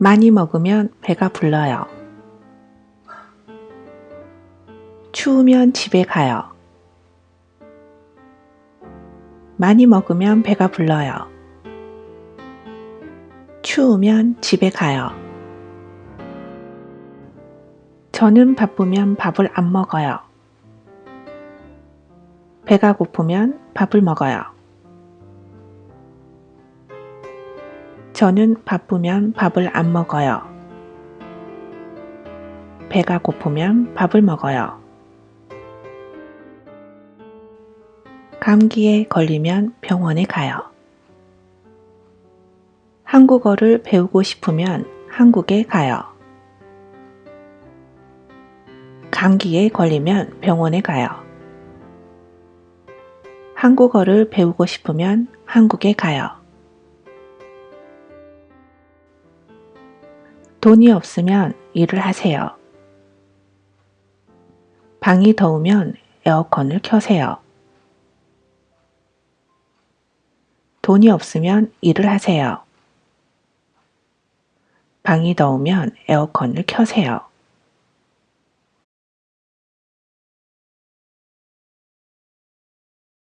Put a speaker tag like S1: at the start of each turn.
S1: 많이 먹으면 배가 불러요. 추우면 집에 가요. 많이 먹으면 배가 불러요. 추우면 집에 가요. 저는 바쁘면 밥을 안 먹어요. 배가 고프면 밥을 먹어요. 저는 바쁘면 밥을 안 먹어요. 배가 고프면 밥을 먹어요. 감기에 걸리면 병원에 가요. 한국어를 배우고 싶으면 한국에 가요. 감기에 걸리면 병원에 가요. 한국어를 배우고 싶으면 한국에 가요. 돈이 없으면 일을 하세요. 방이 더우면 에어컨을 켜세요. 돈이 없으면 일을 하세요. 방이 더우면 에어컨을 켜세요.